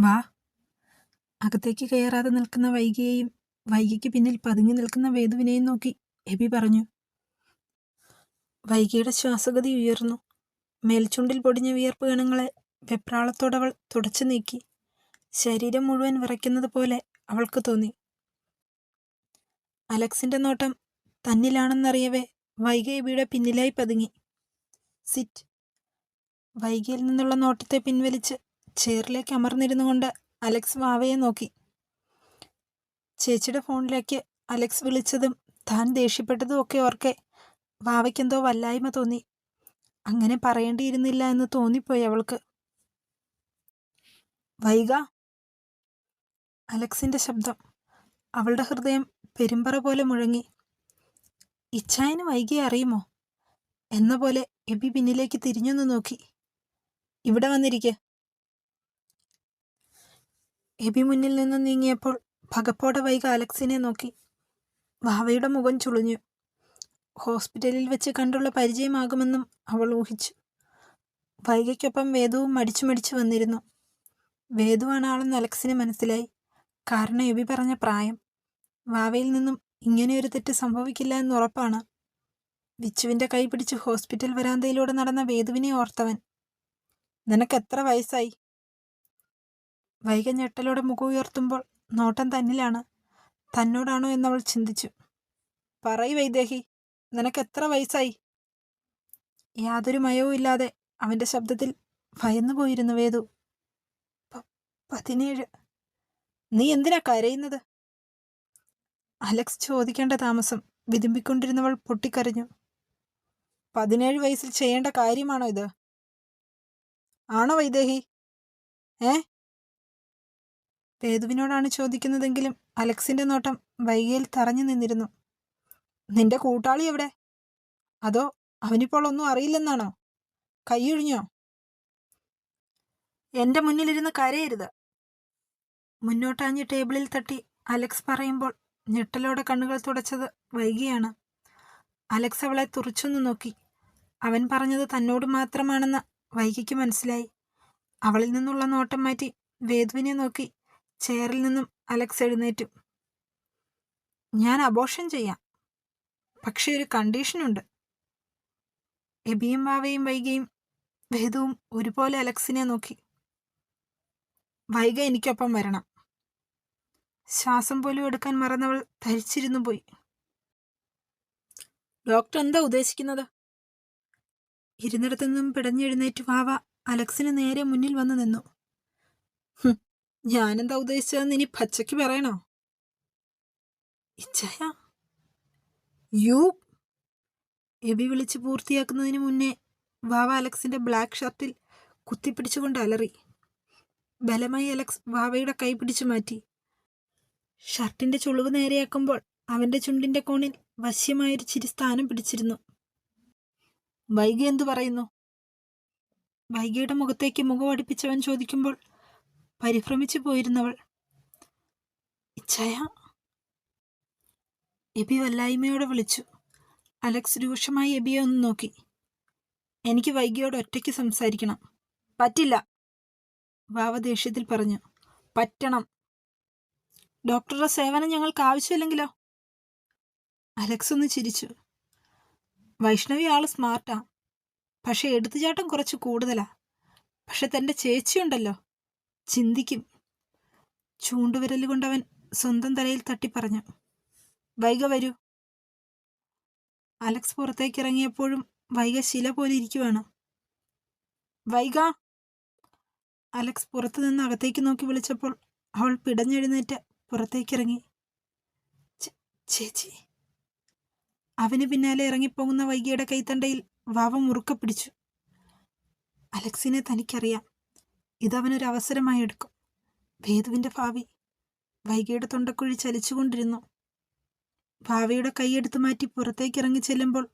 വാ. അകത്തേക്ക് കയറാതെ നിൽക്കുന്ന വൈകിയെയും വൈകിക്ക് പിന്നിൽ പതുങ്ങി നിൽക്കുന്ന വേദുവിനെയും നോക്കി എബി പറഞ്ഞു. വൈകിയുടെ ശ്വാസഗതി ഉയർന്നു. മേൽച്ചുണ്ടിൽ പൊടിഞ്ഞ വിയർപ്പ് ഗണങ്ങളെ വെപ്രാളത്തോടവൾ തുടച്ചു നീക്കി. ശരീരം മുഴുവൻ വിറയ്ക്കുന്നത് പോലെ അവൾക്ക് തോന്നി. അലക്സിന്റെ നോട്ടം തന്നിലാണെന്നറിയവേ വൈഗ എബിയുടെ പിന്നിലായി പതുങ്ങി. സിറ്റ്. വൈകിയിൽ നിന്നുള്ള നോട്ടത്തെ പിൻവലിച്ച് ചെയറിലേക്ക് അമർന്നിരുന്നു കൊണ്ട് അലക്സ് വാവയെ നോക്കി. ചേച്ചിയുടെ ഫോണിലേക്ക് അലക്സ് വിളിച്ചതും താൻ ദേഷ്യപ്പെട്ടതും ഒക്കെ ഓർക്കെ വാവയ്ക്കെന്തോ വല്ലായ്മ തോന്നി. അങ്ങനെ പറയേണ്ടിയിരുന്നില്ല എന്ന് തോന്നിപ്പോയി അവൾക്ക്. വൈക അലക്സിന്റെ ശബ്ദം. അവളുടെ ഹൃദയം പെരുമ്പറ പോലെ മുഴങ്ങി. ഇച്ഛായന് വൈകിയെ അറിയുമോ? എന്ന പോലെ എബി പിന്നിലേക്ക് തിരിഞ്ഞൊന്ന് നോക്കി. ഇവിടെ വന്നിരിക്കെ. എബി മുന്നിൽ നിന്ന് നീങ്ങിയപ്പോൾ ഭഗപ്പോടെ വൈക അലക്സിനെ നോക്കി. വാവയുടെ മുഖം ചുളിഞ്ഞു. ഹോസ്പിറ്റലിൽ വെച്ച് കണ്ടുള്ള പരിചയമാകുമെന്നും അവൾ ഊഹിച്ചു. വൈകയ്ക്കൊപ്പം വേദുവും മടിച്ചു മടിച്ചു വന്നിരുന്നു. വേദുവാണ് ആളെന്ന് അലക്സിന് മനസ്സിലായി. കാരണം എബി പറഞ്ഞ പ്രായം. വാവയിൽ നിന്നും ഇങ്ങനെയൊരു തെറ്റ് സംഭവിക്കില്ല എന്ന് ഉറപ്പാണ്. വിച്ചുവിന്റെ കൈ പിടിച്ച് ഹോസ്പിറ്റൽ വരാന്തയിലൂടെ നടന്ന വേദുവിനെ ഓർത്തവൻ. നിനക്ക് എത്ര വയസ്സായി? വൈക ഞെട്ടലോടെ മുഖം ഉയർത്തുമ്പോൾ നോട്ടം തന്നിലാണ്. തന്നോടാണോ എന്നവൾ ചിന്തിച്ചു. പറയ് വൈദേഹി നിനക്ക് എത്ര വയസ്സായി? യാതൊരു മയവും ഇല്ലാതെ അവന്റെ ശബ്ദത്തിൽ ഭയന്നു പോയിരുന്നു വേദു. പതിനേഴ്. നീ എന്തിനാ കരയുന്നത്? അലക്സ് ചോദിക്കേണ്ട താമസം വിതുമ്പിക്കൊണ്ടിരുന്നവൾ പൊട്ടിക്കരഞ്ഞു. പതിനേഴ് വയസ്സിൽ ചെയ്യേണ്ട കാര്യമാണോ ഇത്? ആണോ വൈദേഹി? ഏ? വേദുവിനോടാണ് ചോദിക്കുന്നതെങ്കിലും അലക്സിന്റെ നോട്ടം വൈകിയിൽ തറഞ്ഞു നിന്നിരുന്നു. നിന്റെ കൂട്ടാളി എവിടെ? അതോ അവനിപ്പോൾ ഒന്നും അറിയില്ലെന്നാണോ? കൈയൊഴിഞ്ഞോ? എന്റെ മുന്നിലിരുന്ന് കരയരുത്. മുന്നോട്ടാഞ്ഞ് ടേബിളിൽ തട്ടി അലക്സ് പറയുമ്പോൾ ഞെട്ടലോടെ കണ്ണുകൾ തുടച്ചത് വൈകിയാണ്. അലക്സ് അവളെ തുറച്ചൊന്നു നോക്കി. അവൻ പറഞ്ഞത് തന്നോട് മാത്രമാണെന്ന് വൈകിക്ക് മനസ്സിലായി. അവളിൽ നിന്നുള്ള നോട്ടം മാറ്റി വേദുവിനെ നോക്കി ചെയറിൽ നിന്നും അലക്സ് എഴുന്നേറ്റു. ഞാൻ അബോഷൻ ചെയ്യാം. പക്ഷേ ഒരു കണ്ടീഷനുണ്ട് എബിയും വാവയും വൈകയും വേദവും ഒരുപോലെ അലക്സിനെ നോക്കി. വൈക എനിക്കൊപ്പം വരണം. ശ്വാസം പോലും എടുക്കാൻ മറന്നവൾ ധരിച്ചിരുന്നു പോയി. ഡോക്ടർ എന്താ ഉദ്ദേശിക്കുന്നത്? ഇരുന്നിടത്തു നിന്നും പിടഞ്ഞെഴുന്നേറ്റ് വാവ അലക്സിന് നേരെ മുന്നിൽ വന്നു നിന്നു. ഞാനെന്താ ഉദ്ദേശിച്ചതെന്ന് ഇനി പച്ചയ്ക്ക് പറയണോ? ഇച്ഛയ യു. എബി വിളിച്ച് പൂർത്തിയാക്കുന്നതിന് മുന്നേ വാവ അലക്സിന്റെ ബ്ലാക്ക് ഷർട്ടിൽ കുത്തിപ്പിടിച്ചുകൊണ്ട് അലറി. ബലമായി അലക്സ് വാവയുടെ കൈ പിടിച്ചു മാറ്റി. ഷർട്ടിന്റെ ചുളിവ് നേരെയാക്കുമ്പോൾ അവന്റെ ചുണ്ടിന്റെ കോണിൽ വശ്യമായൊരു ചിരി സ്ഥാനം പിടിച്ചിരുന്നു. വൈകി എന്തു പറയുന്നു? വൈകിയുടെ മുഖത്തേക്ക് മുഖം അടുപ്പിച്ചവൻ ചോദിക്കുമ്പോൾ പരിഭ്രമിച്ചു പോയിരുന്നവൾ. ഇച്ഛയ. എബി വല്ലായ്മയോടെ വിളിച്ചു. അലക്സ് രൂക്ഷമായി എബിയെ ഒന്ന് നോക്കി. എനിക്ക് വൈകിയോട് ഒറ്റയ്ക്ക് സംസാരിക്കണം. പറ്റില്ല വാവ ദേഷ്യത്തിൽ പറഞ്ഞു. പറ്റണം. ഡോക്ടറുടെ സേവനം ഞങ്ങൾക്ക് ആവശ്യമില്ലെങ്കിലോ? അലക്സ് ഒന്ന് ചിരിച്ചു. വൈഷ്ണവി ആൾ സ്മാർട്ടാ. പക്ഷെ എടുത്തുചാട്ടം കുറച്ച് കൂടുതലാ. പക്ഷെ തന്റെ ചേച്ചിയുണ്ടല്ലോ. ചിന്തിക്കും. ചൂണ്ടുവിരൽ കൊണ്ടവൻ സ്വന്തം തലയിൽ തട്ടി പറഞ്ഞു വൈക വരൂ. അലക്സ് പുറത്തേക്ക് ഇറങ്ങിയപ്പോഴും വൈക ശില പോലെ ഇരിക്കുവാണ്. വൈക അലക്സ് പുറത്തു നിന്ന് അകത്തേക്ക് നോക്കി വിളിച്ചപ്പോൾ അവൾ പിടഞ്ഞെഴുന്നേറ്റ് പുറത്തേക്കിറങ്ങി. ചേച്ചി! അവന് പിന്നാലെ ഇറങ്ങിപ്പോകുന്ന വൈകിയുടെ കൈത്തണ്ടയിൽ വാവ മുറുക്ക പിടിച്ചു. അലക്സിനെ തനിക്കറിയാം. ഇതവനൊരു അവസരമായി എടുക്കും വേദുവിന്റെ ഭാവി വൈകിയുടെ തൊണ്ടക്കുഴി ചലിച്ചുകൊണ്ടിരുന്നു. ഭാവിയുടെ കൈയെടുത്തു മാറ്റി പുറത്തേക്ക് ഇറങ്ങി ചെല്ലുമ്പോൾ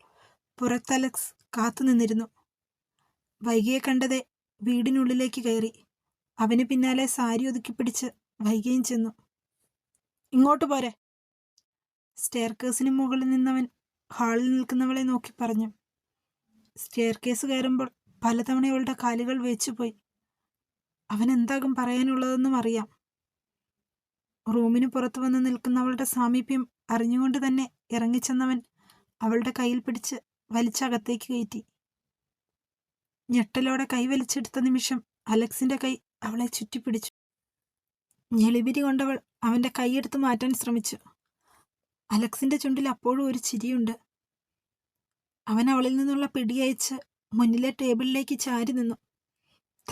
പുറത്തലക്സ് കാത്തു കാത്തുനിന്നിരുന്നു വൈകിയെ കണ്ടതേ വീടിനുള്ളിലേക്ക് കയറി. അവന് പിന്നാലെ സാരി ഒതുക്കിപ്പിടിച്ച് വൈകിയും ചെന്നു. ഇങ്ങോട്ട് പോരെ. സ്റ്റെയർക്കേസിന് മുകളിൽ നിന്നവൻ ഹാളിൽ നിൽക്കുന്നവളെ നോക്കി പറഞ്ഞു. സ്റ്റെയർക്കേസ് കയറുമ്പോൾ പലതവണ അവളുടെ കാലുകൾ വേച്ചുപോയി. അവൻ എന്താകും പറയാനുള്ളതെന്നും അറിയാം. റൂമിന് പുറത്തു വന്ന് നിൽക്കുന്നവളുടെ സാമീപ്യം അറിഞ്ഞുകൊണ്ട് തന്നെ ഇറങ്ങിച്ചെന്നവൻ അവളുടെ കയ്യിൽ പിടിച്ച് വലിച്ചകത്തേക്ക് കയറ്റി. ഞെട്ടലോടെ കൈ വലിച്ചെടുത്ത നിമിഷം അലക്സിന്റെ കൈ അവളെ ചുറ്റിപ്പിടിച്ചു. ഞെളിപിരി കൊണ്ടവൾ അവന്റെ കൈയെടുത്ത് മാറ്റാൻ ശ്രമിച്ചു. അലക്സിന്റെ ചുണ്ടിൽ അപ്പോഴും ഒരു ചിരിയുണ്ട്. അവൻ അവളിൽ നിന്നുള്ള പിടിയയച്ച് മുന്നിലെ ടേബിളിലേക്ക് ചാരി നിന്നു.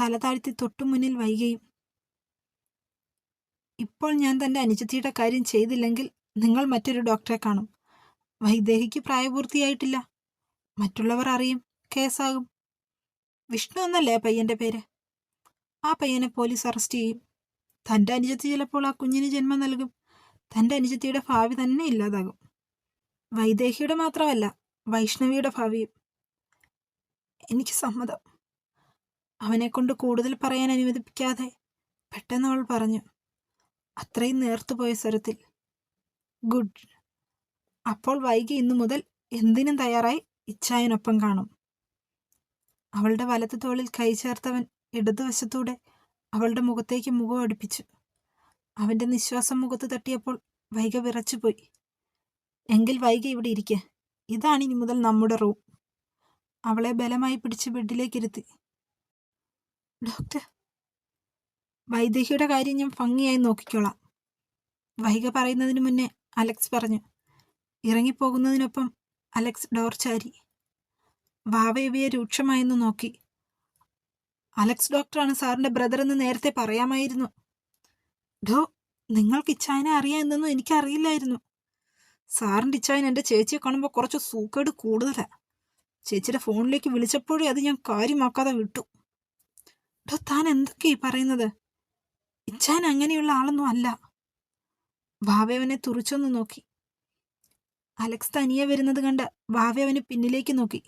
തല താഴ്ത്തി തൊട്ടു മുന്നിൽ വൈകയും ഇപ്പോൾ ഞാൻ തന്റെ അനുജത്തിയുടെ കാര്യം ചെയ്തില്ലെങ്കിൽ നിങ്ങൾ മറ്റൊരു ഡോക്ടറെ കാണും. വൈദേഹിക്ക് പ്രായപൂർത്തിയായിട്ടില്ല. മറ്റുള്ളവർ അറിയും. കേസാകും. വിഷ്ണു എന്നല്ലേ ആ പയ്യന്റെ പേര്? ആ പയ്യനെ പോലീസ് അറസ്റ്റ് ചെയ്യും. തന്റെ അനുജത്തി ചിലപ്പോൾ ആ കുഞ്ഞിന് ജന്മം നൽകും. തന്റെ അനുജത്തിയുടെ ഭാവി തന്നെ ഇല്ലാതാകും. വൈദേഹിയുടെ മാത്രമല്ല വൈഷ്ണവിയുടെ ഭാവിയും. എനിക്ക് സമ്മതം. അവനെ കൊണ്ട് കൂടുതൽ പറയാൻ അനുവദിപ്പിക്കാതെ പെട്ടെന്ന് അവൾ പറഞ്ഞു അത്രയും നേർത്തുപോയ സ്വരത്തിൽ. ഗുഡ്. അപ്പോൾ വൈകി ഇന്നു മുതൽ എന്തിനും തയ്യാറായി ഇച്ഛായനൊപ്പം കാണും. അവളുടെ വലത്ത് തോളിൽ കൈ ചേർത്തവൻ ഇടതുവശത്തൂടെ അവളുടെ മുഖത്തേക്ക് മുഖം അടുപ്പിച്ചു. അവന്റെ നിശ്വാസം മുഖത്ത് തട്ടിയപ്പോൾ വൈക വിറച്ചുപോയി. എങ്കിൽ വൈക ഇവിടെ ഇരിക്കുക ഇതാണ് ഇനി മുതൽ നമ്മുടെ റൂം. അവളെ ബലമായി പിടിച്ച് ബെഡിലേക്ക് ഇരുത്തി ഡോക്ടർ വൈദേഹിയുടെ കാര്യം ഞാൻ ഭംഗിയായി നോക്കിക്കോളാം. വൈക പറയുന്നതിന് മുന്നേ അലക്സ് പറഞ്ഞു ഇറങ്ങിപ്പോകുന്നതിനൊപ്പം അലക്സ് ഡോർ ചാരി. വാവയവിയെ രൂക്ഷമായെന്ന് നോക്കി. അലക്സ് ഡോക്ടറാണ് സാറിന്റെ ബ്രദർ എന്ന് നേരത്തെ പറയാമായിരുന്നു. ഡോ നിങ്ങൾക്ക് ഇച്ചായനെ അറിയാമെന്നൊന്നും എനിക്കറിയില്ലായിരുന്നു. സാറിന്റെ ഇച്ചായൻ എന്റെ ചേച്ചിയെ കാണുമ്പോൾ കുറച്ച് സൂക്കേട് കൂടുതലാണ് ചേച്ചിയുടെ ഫോണിലേക്ക് വിളിച്ചപ്പോഴേ അത് ഞാൻ കാര്യമാക്കാതെ വിട്ടു. ഡോ താൻ എന്തൊക്കെ ഈ പറയുന്നത്? ഇച്ഛാൻ അങ്ങനെയുള്ള ആളൊന്നും അല്ല. ഭാവ്യവനെ തുറിച്ചൊന്ന് നോക്കി. അലക്സ് തനിയെ വരുന്നത് കണ്ട് ഭാവ്യവന് പിന്നിലേക്ക് നോക്കി.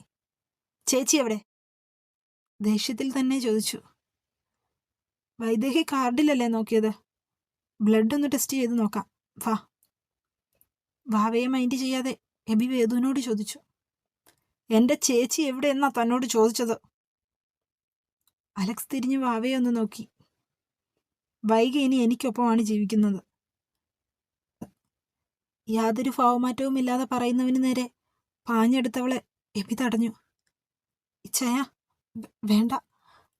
ചേച്ചി എവിടെ? ദേഷ്യത്തിൽ തന്നെ ചോദിച്ചു. വൈദേഹി കാർഡിലല്ലേ നോക്കിയത്? ബ്ലഡ് ഒന്ന് ടെസ്റ്റ് ചെയ്ത് നോക്കാം. വാ. വാവയെ മൈൻഡ് ചെയ്യാതെ എബി വേദുവിനോട് ചോദിച്ചു? എന്റെ ചേച്ചി എവിടെയെന്നാ തന്നോട് ചോദിച്ചത്? അലക്സ് തിരിഞ്ഞ് വാവയെ ഒന്ന് നോക്കി. വൈഗ ഇനി എനിക്കൊപ്പമാണ് ജീവിക്കുന്നത്. യാതൊരു ഭാവമാറ്റവും ഇല്ലാതെ പറയുന്നവന് നേരെ പാഞ്ഞെടുത്തവളെ എബി തടഞ്ഞു. ഇച്ഛായ വേണ്ട.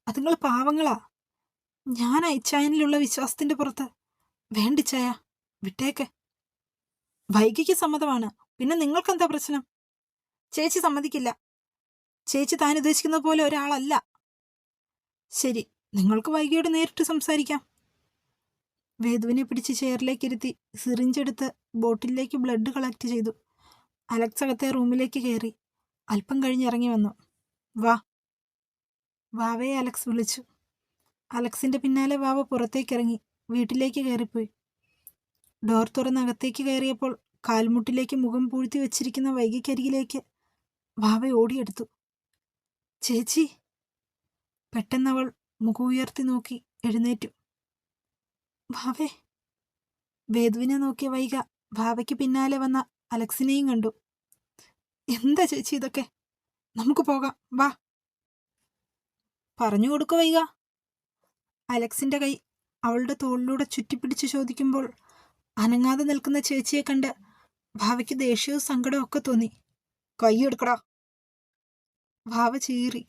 അതുങ്ങൾ പാവങ്ങളാ. ഞാൻ ഇച്ഛായനിലുള്ള വിശ്വാസത്തിന്റെ പുറത്ത്. വേണ്ടിച്ചായ വിട്ടേക്ക്. വൈകിക്ക് സമ്മതമാണ്. പിന്നെ നിങ്ങൾക്കെന്താ പ്രശ്നം? ചേച്ചി സമ്മതിക്കില്ല. ചേച്ചി താൻ ഉദ്ദേശിക്കുന്ന പോലെ ഒരാളല്ല. ശരി നിങ്ങൾക്ക് വൈകിയോട് നേരിട്ട് സംസാരിക്കാം. വേദുവിനെ പിടിച്ച് ചെയറിലേക്ക് ഇരുത്തി സിറിഞ്ചെടുത്ത് ബോട്ടിലേക്ക് ബ്ലഡ് കളക്ട് ചെയ്തു. അലക്സ് അകത്തെ റൂമിലേക്ക് കയറി. അല്പം കഴിഞ്ഞ് ഇറങ്ങി വന്നു. വാ. വാവയെ അലക്സ് വിളിച്ചു. അലക്സിന്റെ പിന്നാലെ വാവ പുറത്തേക്ക് ഇറങ്ങി വീട്ടിലേക്ക് കയറിപ്പോയി. ഡോർ തുറന്ന് അകത്തേക്ക് കയറിയപ്പോൾ കാൽമുട്ടിലേക്ക് മുഖം പൂഴ്ത്തി വെച്ചിരിക്കുന്ന വൈകിക്കരികിലേക്ക് വാവ ഓടിയെടുത്തു. ചേച്ചി പെട്ടെന്നവൾ മുഖമുയർത്തി നോക്കി എഴുന്നേറ്റു. ഭാവേ. വേദുവിനെ നോക്കിയ വൈക ഭാവയ്ക്ക് പിന്നാലെ വന്ന അലക്സിനെയും കണ്ടു. എന്താ ചേച്ചി ഇതൊക്കെ? നമുക്ക് പോകാം. വാ. പറഞ്ഞു കൊടുക്ക വൈക അലക്സിന്റെ കൈ അവളുടെ തോളിലൂടെ ചുറ്റിപ്പിടിച്ച് ചോദിക്കുമ്പോൾ അനങ്ങാതെ നിൽക്കുന്ന ചേച്ചിയെ കണ്ട് ഭാവയ്ക്ക് ദേഷ്യവും സങ്കടവും ഒക്കെ തോന്നി. കൈ എടുക്കടാ. ഭാവ ചീറി.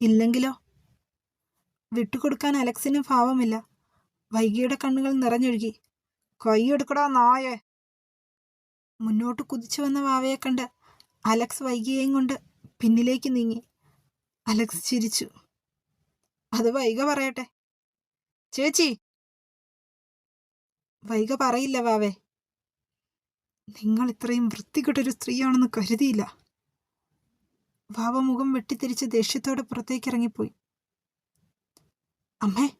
ഇല്ലെങ്കിലോ? വിട്ടുകൊടുക്കാൻ അലക്സിന് ഭാവമില്ല. വൈകിയുടെ കണ്ണുകൾ നിറഞ്ഞൊഴുകി. കൈയെടുക്കടാ നായേ. മുന്നോട്ട് കുതിച്ചു വന്ന വാവയെ കണ്ട് അലക്സ് വൈകിയേയും കൊണ്ട് പിന്നിലേക്ക് നീങ്ങി. അലക്സ് ചിരിച്ചു. അത് വൈക പറയട്ടെ. ചേച്ചി. വൈക പറയില്ല വാവേ. നിങ്ങൾ ഇത്രയും വൃത്തികെട്ടൊരു സ്ത്രീയാണെന്ന് കരുതിയില്ല. വാവ മുഖം വെട്ടിത്തിരിച്ച് ദേഷ്യത്തോടെ പുറത്തേക്ക് ഇറങ്ങിപ്പോയി. അമ്മേ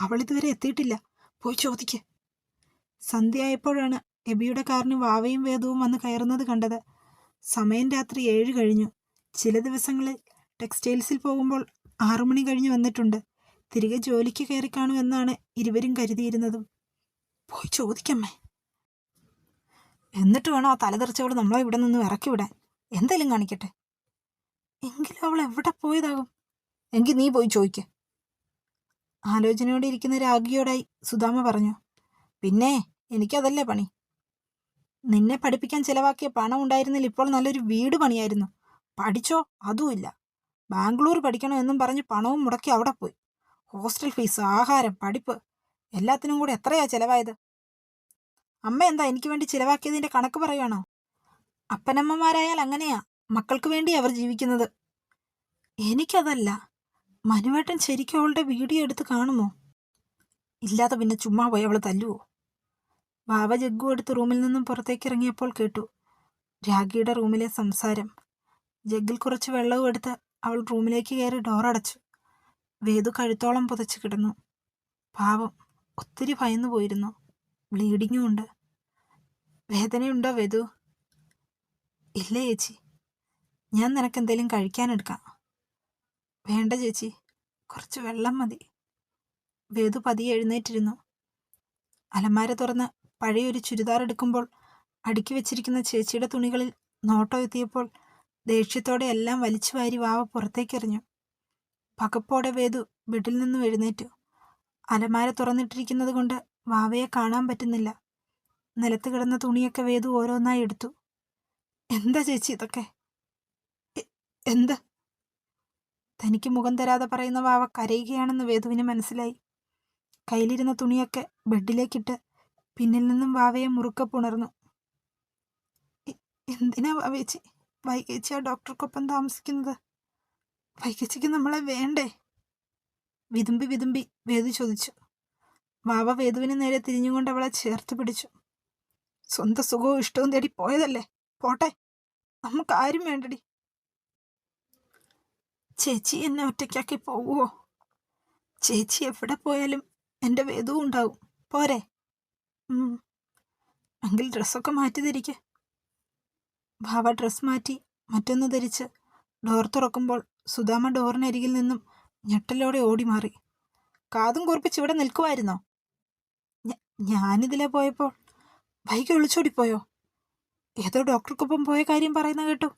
അവളിതുവരെ എത്തിയിട്ടില്ല. പോയി ചോദിക്ക്. സന്ധ്യയായപ്പോഴാണ് എബിയുടെ കാറിന് വാവയും വേദവും വന്ന് കയറുന്നത് കണ്ടത്. സമയം രാത്രി ഏഴ് കഴിഞ്ഞു. ചില ദിവസങ്ങളിൽ ടെക്സ്റ്റൈൽസിൽ പോകുമ്പോൾ ആറുമണി കഴിഞ്ഞ് വന്നിട്ടുണ്ട്. തിരികെ ജോലിക്ക് കയറി കാണുമെന്നാണ് ഇരുവരും കരുതിയിരുന്നതും. പോയി ചോദിക്കമ്മേ. എന്നിട്ട് വേണോ ആ തലതെറിച്ചവൾ നമ്മളെ ഇവിടെ നിന്ന് ഇറക്കി വിടാൻ? എന്തെങ്കിലും കാണിക്കട്ടെ. എങ്കിലും അവൾ എവിടെ പോയതാകും? എങ്കിൽ നീ പോയി ചോദിക്ക. ആലോചനയോടെ ഇരിക്കുന്ന രാഗിയോടായി സുധാമ പറഞ്ഞു പിന്നെ എനിക്കതല്ലേ പണി? നിന്നെ പഠിപ്പിക്കാൻ ചിലവാക്കിയ പണം ഉണ്ടായിരുന്നില്ല ഇപ്പോൾ നല്ലൊരു വീട് പണിയായിരുന്നു. പഠിച്ചോ? അതുമില്ല ബാംഗ്ലൂർ പഠിക്കണോ എന്നും പറഞ്ഞ് പണവും മുടക്കി അവിടെ പോയി. ഹോസ്റ്റൽ ഫീസ് ആഹാരം പഠിപ്പ് എല്ലാത്തിനും കൂടെ എത്രയാ ചിലവായത്? അമ്മ എന്താ എനിക്ക് വേണ്ടി ചിലവാക്കിയതിന്റെ കണക്ക് പറയുകയാണോ അപ്പനമ്മമാരായാൽ അങ്ങനെയാ മക്കൾക്ക് വേണ്ടി അവർ ജീവിക്കുന്നത്. എനിക്കതല്ല. മനുവേട്ടൻ ശരിക്കും അവളുടെ വീഡിയോ എടുത്ത് കാണുമോ? ഇല്ലാതെ പിന്നെ ചുമ്മാ പോയി അവളെ തല്ലുവോ? ബാബ ജഗ്ഗു എടുത്ത് റൂമിൽ നിന്നും പുറത്തേക്ക് ഇറങ്ങിയപ്പോൾ കേട്ടു. രാഗിയുടെ റൂമിലെ സംസാരം. ജഗ്ഗിൽ കുറച്ച് വെള്ളവും എടുത്ത് അവൾ റൂമിലേക്ക് കയറി ഡോറടച്ചു വേദു കഴുത്തോളം പുതച്ച് കിടന്നു. പാവം ഒത്തിരി ഭയന്നു പോയിരുന്നു. ബ്ലീഡിങ്ങും ഉണ്ട്. വേദനയുണ്ടോ വേദു? ഇല്ല ചേച്ചി. ഞാൻ നിനക്ക് എന്തെങ്കിലും കഴിക്കാനെടുക്കാം വേണ്ട ചേച്ചി കുറച്ച് വെള്ളം മതി. വേദു പതിയെ എഴുന്നേറ്റിരുന്നു. അലമാര തുറന്ന് പഴയൊരു ചുരിദാർ എടുക്കുമ്പോൾ അടുക്കി വെച്ചിരിക്കുന്ന ചേച്ചിയുടെ തുണികളിൽ നോട്ടം എത്തിയപ്പോൾ ദേഷ്യത്തോടെ എല്ലാം വലിച്ചു വാരി വാവ പുറത്തേക്കെറിഞ്ഞു പകപ്പോടെ വേദു ബെഡിൽ നിന്നും എഴുന്നേറ്റു. അലമാര തുറന്നിട്ടിരിക്കുന്നത് കൊണ്ട് വാവയെ കാണാൻ പറ്റുന്നില്ല. നിലത്ത് കിടന്ന തുണിയൊക്കെ വേദു ഓരോന്നായി എടുത്തു. എന്താ ചേച്ചി ഇതൊക്കെ? എന്ത്? തനിക്ക് മുഖം തരാതെ പറയുന്ന വാവ കരയുകയാണെന്ന് വേദുവിന് മനസ്സിലായി. കയ്യിലിരുന്ന തുണിയൊക്കെ ബെഡിലേക്കിട്ട് പിന്നിൽ നിന്നും വാവയെ മുറുക്കെ പുണർന്നു. എന്തിനാ വാവേച്ചി വൈകേച്ചി ആ ഡോക്ടർക്കൊപ്പം താമസിക്കുന്നത്? വൈകേച്ചിക്ക് നമ്മളെ വേണ്ടേ? വിതുമ്പി വിതുമ്പി വേദു ചോദിച്ചു. വാവ വേദുവിന് നേരെ തിരിഞ്ഞുകൊണ്ട് അവളെ ചേർത്ത് പിടിച്ചു. സ്വന്തം സുഖവും ഇഷ്ടവും തേടി പോയതല്ലേ? പോട്ടെ നമുക്ക് ആരും വേണ്ടടി. ചേച്ചി എന്നെ ഒറ്റയ്ക്കാക്കി പോവുമോ ചേച്ചി എവിടെ പോയാലും എന്റെ വേദവും ഉണ്ടാവും. പോരെ. എങ്കിൽ ഡ്രസ്സൊക്കെ മാറ്റി ധരിക്ക്. ഭാവ ഡ്രസ് മാറ്റി മറ്റൊന്ന് ധരിച്ച്. ഡോർ തുറക്കുമ്പോൾ സുധാമ ഡോറിനരികിൽ നിന്നും ഞെട്ടലോടെ ഓടി മാറി കാതും കുറിപ്പിച്ച് ഇവിടെ നിൽക്കുമായിരുന്നോ ഞാനിതിലെ പോയപ്പോൾ. വൈകി ഒളിച്ചോടിപ്പോയോ? ഏതോ ഡോക്ടർക്കൊപ്പം പോയ കാര്യം പറയുന്ന കേട്ടു.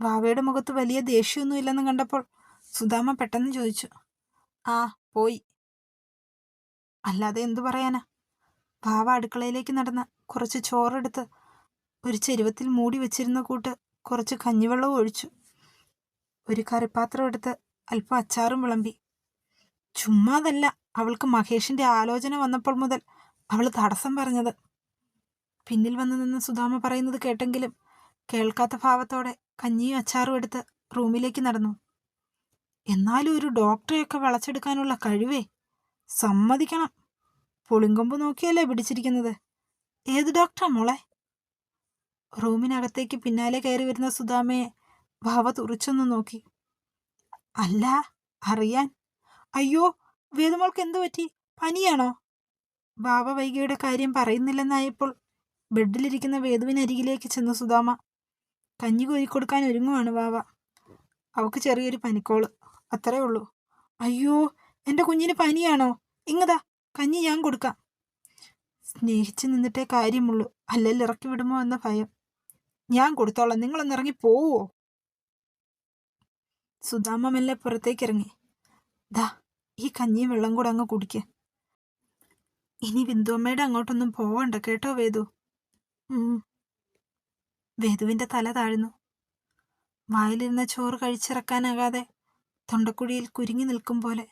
വാവയുടെ മുഖത്ത് വലിയ ദേഷ്യമൊന്നും ഇല്ലെന്ന് കണ്ടപ്പോൾ സുധാമ പെട്ടെന്ന് ചോദിച്ചു ആ പോയി. അല്ലാതെ എന്തു പറയാനാ? വാവ അടുക്കളയിലേക്ക് നടന്ന് കുറച്ച് ചോറെടുത്ത് ഒരു ചെരുവത്തിൽ മൂടി വെച്ചിരുന്ന കൂട്ട് കുറച്ച് കഞ്ഞിവെള്ളവും ഒഴിച്ചു. ഒരു കറിപ്പാത്രം എടുത്ത് അല്പം അച്ചാറും വിളമ്പി. ചുമ്മാതല്ല അവൾക്ക് മഹേഷിന്റെ ആലോചന വന്നപ്പോൾ മുതൽ അവൾ തടസ്സം പറഞ്ഞത്. പിന്നിൽ വന്നു നിന്ന് സുധാമ പറയുന്നത് കേട്ടെങ്കിലും കേൾക്കാത്ത ഭാവത്തോടെ കഞ്ഞിയും അച്ചാറും എടുത്ത് റൂമിലേക്ക് നടന്നു. എന്നാലും ഒരു ഡോക്ടറെയൊക്കെ വളച്ചെടുക്കാനുള്ള കഴിവേ? സമ്മതിക്കണം. പുളിങ്കൊമ്പ് നോക്കിയല്ലേ പിടിച്ചിരിക്കുന്നത്? ഏത് ഡോക്ടറാ മോളെ? റൂമിനകത്തേക്ക് പിന്നാലെ കയറി വരുന്ന സുധാമയെ ഭാവ തുറിച്ചൊന്ന് നോക്കി. അല്ല അറിയാൻ. അയ്യോ വേദമോൾക്ക് എന്തു പറ്റി? പനിയാണോ? ബാബ വൈകിയുടെ കാര്യം പറയുന്നില്ലെന്നായപ്പോൾ ബെഡിലിരിക്കുന്ന വേദുവിനരികിലേക്ക് ചെന്ന സുധാമ കഞ്ഞി കോരിക്കൊടുക്കാൻ ഒരുങ്ങുവാണ് വാവ. അവക്ക് ചെറിയൊരു പനിക്കോൾ. അത്രേ ഉള്ളൂ. അയ്യോ എന്റെ കുഞ്ഞിന് പനിയാണോ? ഇങ്ങതാ കഞ്ഞി ഞാൻ കൊടുക്കാം. സ്നേഹിച്ച് നിന്നിട്ടേ കാര്യമുള്ളൂ. അല്ലെങ്കിൽ ഇറക്കി വിടുമോ എന്ന ഭയം. ഞാൻ കൊടുത്തോളാം. നിങ്ങളൊന്ന് ഇറങ്ങി പോവോ സുധാമ മെല്ലെ പുറത്തേക്ക് ഇറങ്ങി ദാ ഈ കഞ്ഞിയും വെള്ളം കൂടെ അങ്ങ് കുടിക്ക്. ഇനി ബിന്ദുമ്മയുടെ അങ്ങോട്ടൊന്നും പോവണ്ട. കേട്ടോ വേദു? ഉം. വേദുവിന്റെ തല താഴ്ന്നു. വായിലിരുന്ന ചോറ് കഴിച്ചിറക്കാനാകാതെ തൊണ്ടക്കുഴിയിൽ കുരുങ്ങി നിൽക്കും പോലെ.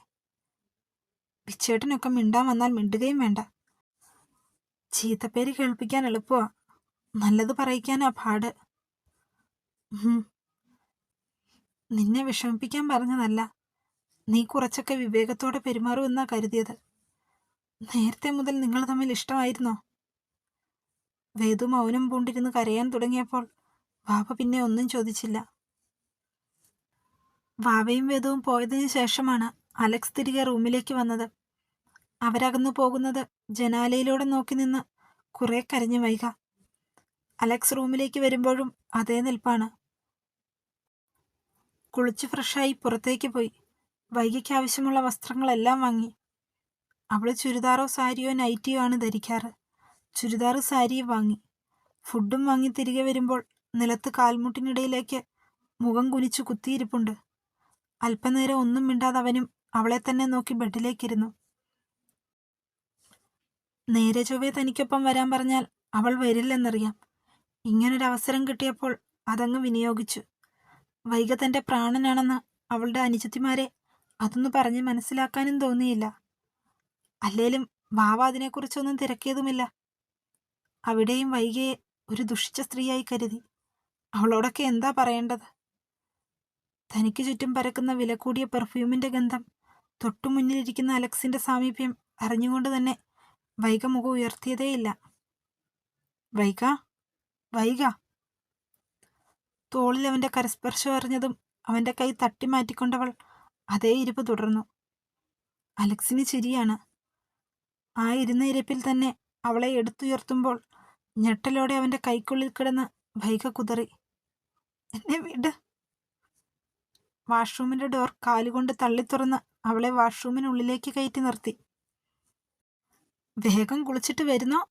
പിച്ചേട്ടനൊക്കെ മിണ്ടാൻ വന്നാൽ മിണ്ടുകയും വേണ്ട. ചീത്തപ്പേര് കേൾപ്പിക്കാൻ എളുപ്പമാ നല്ലത് പറയിക്കാനാ പാട്. നിന്നെ വിഷമിപ്പിക്കാൻ പറഞ്ഞതല്ല. നീ കുറച്ചൊക്കെ വിവേകത്തോടെ പെരുമാറുമെന്നാ കരുതിയത്. നേരത്തെ മുതൽ നിങ്ങൾ തമ്മിൽ ഇഷ്ടമായിരുന്നോ? വേദു മൗനം പൂണ്ടിരുന്ന് കരയാൻ തുടങ്ങിയപ്പോൾ വാവ പിന്നെ ഒന്നും ചോദിച്ചില്ല. വാവയും വേദവും പോയതിന് ശേഷമാണ് അലക്സ് തിരികെ റൂമിലേക്ക് വന്നത്. അവരകന്നു പോകുന്നത് ജനാലയിലൂടെ നോക്കി നിന്ന് കുറെ കരഞ്ഞു വൈക. അലക്സ് റൂമിലേക്ക് വരുമ്പോഴും അതേ നിൽപ്പാണ്. കുളിച്ച് ഫ്രഷായി പുറത്തേക്ക് പോയി. വൈകിക്ക് ആവശ്യമുള്ള വസ്ത്രങ്ങളെല്ലാം വാങ്ങി. അവൾ ചുരിദാറോ സാരിയോ നൈറ്റിയോ ആണ് ധരിക്കാറ്. ചുരിദാറ് സാരിയും വാങ്ങി. ഫുഡും വാങ്ങി തിരികെ വരുമ്പോൾ നിലത്ത് കാൽമുട്ടിനിടയിലേക്ക് മുഖം കുനിച്ചു കുത്തിയിരിപ്പുണ്ട്. അല്പനേരം ഒന്നും മിണ്ടാതെ അവനും അവളെ തന്നെ നോക്കി ബെഡിലേക്കിരുന്നു. നേരെ ചൊവ്വേ തനിക്കൊപ്പം വരാൻ പറഞ്ഞാൽ അവൾ വരില്ലെന്നറിയാം. ഇങ്ങനൊരു അവസരം കിട്ടിയപ്പോൾ അതങ്ങ് വിനിയോഗിച്ചു. വൈക തന്റെ പ്രാണനാണെന്ന് അവളുടെ അനുജത്തിമാരെ അതൊന്ന് പറഞ്ഞ് മനസ്സിലാക്കാനും തോന്നിയില്ല. അല്ലേലും വാവ അതിനെക്കുറിച്ചൊന്നും തിരക്കിയതുമില്ല. അവിടെയും വൈകിയെ ഒരു ദുഷിച്ച സ്ത്രീയായി കരുതി. അവളോടൊക്കെ എന്താ പറയേണ്ടത്? തനിക്ക് ചുറ്റും പരക്കുന്ന വില കൂടിയ പെർഫ്യൂമിന്റെ ഗന്ധം തൊട്ടു മുന്നിലിരിക്കുന്ന അലക്സിന്റെ സാമീപ്യം അറിഞ്ഞുകൊണ്ട് തന്നെ വൈക മുഖം ഉയർത്തിയതേയില്ല. വൈക വൈക തോളിൽ അവന്റെ കരസ്പർശം അറിഞ്ഞതും അവന്റെ കൈ തട്ടി മാറ്റിക്കൊണ്ടവൾ അതേ ഇരിപ്പ് തുടർന്നു. അലക്സിന് ചിരിയാണ്. ആ ഇരുന്ന ഇരിപ്പിൽ തന്നെ അവളെ എടുത്തുയർത്തുമ്പോൾ ഞെട്ടലോടെ അവന്റെ കൈക്കുള്ളിൽ കിടന്ന് വൈക കുതറി. എന്നെ വിട്. വാഷ്റൂമിന്റെ ഡോർ കാലുകൊണ്ട് തള്ളി തുറന്ന് അവളെ വാഷ്റൂമിനുള്ളിലേക്ക് കയറ്റി നിർത്തി. വേഗം കുളിച്ചിട്ട് വരുന്നോ?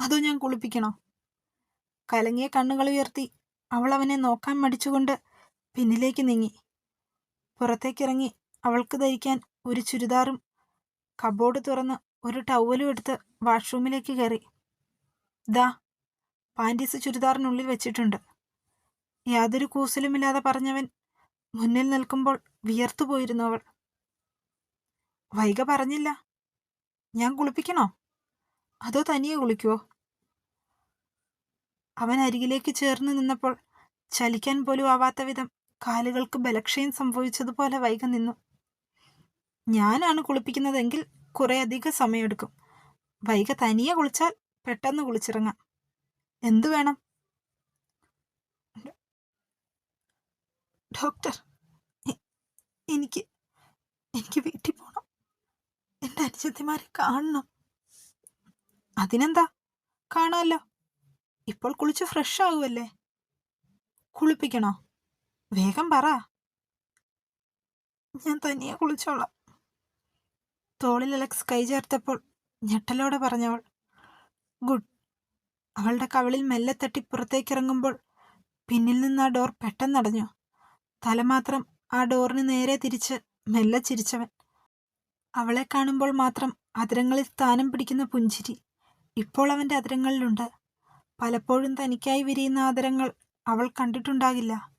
അതോ ഞാൻ കുളിപ്പിക്കണോ? കലങ്ങിയ കണ്ണുകൾ ഉയർത്തി അവൾ അവനെ നോക്കാൻ മടിച്ചുകൊണ്ട് പിന്നിലേക്ക് നീങ്ങി. പുറത്തേക്കിറങ്ങി അവൾക്ക് ധരിക്കാൻ ഒരു ചുരിദാറും കബോർഡ് തുറന്ന് ഒരു ടവലും എടുത്ത് വാഷ്റൂമിലേക്ക് കയറി. ദാ പാന്റീസ് ചുരിദാറിനുള്ളിൽ വെച്ചിട്ടുണ്ട്. യാതൊരു കൂസലുമില്ലാതെ പറഞ്ഞവൻ മുന്നിൽ നിൽക്കുമ്പോൾ വിയർത്തുപോയിരുന്നു അവൾ. വൈക പറഞ്ഞില്ല. ഞാൻ കുളിപ്പിക്കണോ? അതോ തനിയെ കുളിക്കുവോ? അവൻ അരികിലേക്ക് ചേർന്ന് നിന്നപ്പോൾ ചലിക്കാൻ പോലും ആവാത്ത വിധം കാലുകൾക്ക് ബലക്ഷയം സംഭവിച്ചതുപോലെ വൈക നിന്നു. ഞാനാണ് കുളിപ്പിക്കുന്നതെങ്കിൽ കുറേയധികം സമയമെടുക്കും. വൈക തനിയെ കുളിച്ചാൽ പെട്ടെന്ന് കുളിച്ചിറങ്ങാം. എന്തു വേണം? ഡോക്ടർ എനിക്ക് എനിക്ക് വീട്ടിൽ പോകണം എന്റെ അനുജത്തിമാരെ കാണണം. അതിനെന്താ? കാണാമല്ലോ ഇപ്പോൾ കുളിച്ച് ഫ്രഷ് ആകുമല്ലേ കുളിപ്പിക്കണോ? വേഗം പറ. ഞാൻ തനിയെ കുളിച്ചോളാം. തോളിൽ അലക്സ് കൈ ചേർത്തപ്പോൾ ഞെട്ടലോടെ പറഞ്ഞവൾ ഗുഡ് അവളുടെ കവളിൽ മെല്ലെ തട്ടി പുറത്തേക്ക് ഇറങ്ങുമ്പോൾ പിന്നിൽ നിന്ന് ആ ഡോർ പെട്ടെന്നടഞ്ഞു. തല മാത്രം ആ ഡോറിന് നേരെ തിരിച്ച് മെല്ലെ ചിരിച്ചവൻ. അവളെ കാണുമ്പോൾ മാത്രം അതിരങ്ങളിൽ സ്ഥാനം പിടിക്കുന്ന പുഞ്ചിരി. ഇപ്പോൾ അവന്റെ അതിരങ്ങളിലുണ്ട്. പലപ്പോഴും തനിക്കായി വിരിയുന്ന ആദരങ്ങൾ അവൾ കണ്ടിട്ടുണ്ടാകില്ല.